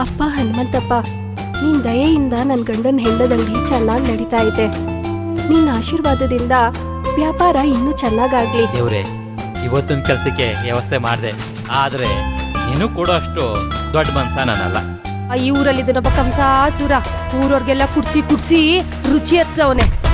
ಅಪ್ಪ ಹನುಮಂತಪ್ಪ ನಿನ್ನ ದಯೆಯಿಂದ ನನ್ನ ಗಂಡನ ಹೆಂಡದಂಗಡಿ ಚೆನ್ನಾಗಿ ನಡೀತಾ ಇದೆ. ನಿನ್ನ ಆಶೀರ್ವಾದದಿಂದ ವ್ಯಾಪಾರ ಇನ್ನೂ ಚೆನ್ನಾಗಾಗ್ಲಿ. ದೇವ್ರೆ ಇವತ್ತಿನ ಕೆಲಸಕ್ಕೆ ವ್ಯವಸ್ಥೆ ಮಾಡಿದೆ. ಆದ್ರೆ ನೀನು ಕೊಡೋ ಅಷ್ಟು ದೊಡ್ಡ ಮನ್ಸ ನಾನಲ್ಲ. ಆ ಈ ಊರಲ್ಲಿ ಇದನ್ನೊಬ್ಬ ಕಂಸಾಸುರ ಊರವ್ರಿಗೆಲ್ಲ ಕುಡ್ಸಿ ಕುಡ್ಸಿ ರುಚಿ ಹತ್ಸವನೆ.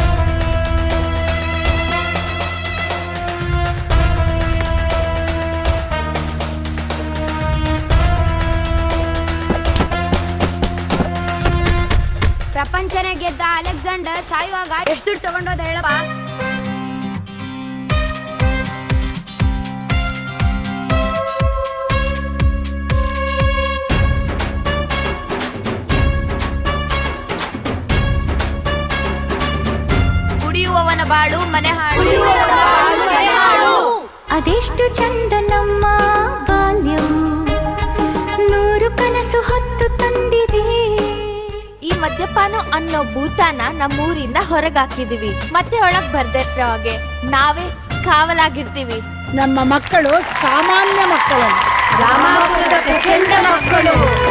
ಪ್ರಪಂಚನೇ ಗೆದ್ದ ಅಲೆಕ್ಸಾಂಡರ್ ಸಾಯುವಾಗ ಎಷ್ಟು ದುಡ್ಡು ತಗೊಂಡೋದ ಹೇಳಪ್ಪ? ಕುಡಿಯುವವನ ಬಾಳು ಮನೆ ಹಾಳು. ಅದೆಷ್ಟು ಚಂದ ಮದ್ಯಪಾನ ಅನ್ನೋ ಭೂತಾನ ನಮ್ಮೂರಿಂದ ಹೊರಗಾಕಿದೀವಿ. ಮತ್ತೆ ಒಳಗ್ ಬರ್ದೇ ಇರೋ ಹಾಗೆ ನಾವೇ ಕಾವಲಾಗಿರ್ತೀವಿ. ನಮ್ಮ ಮಕ್ಕಳು ಸಾಮಾನ್ಯ ಮಕ್ಕಳು. ರಾಮಾಪುರದ ಪ್ರಚಂಡ ಮಕ್ಕಳು.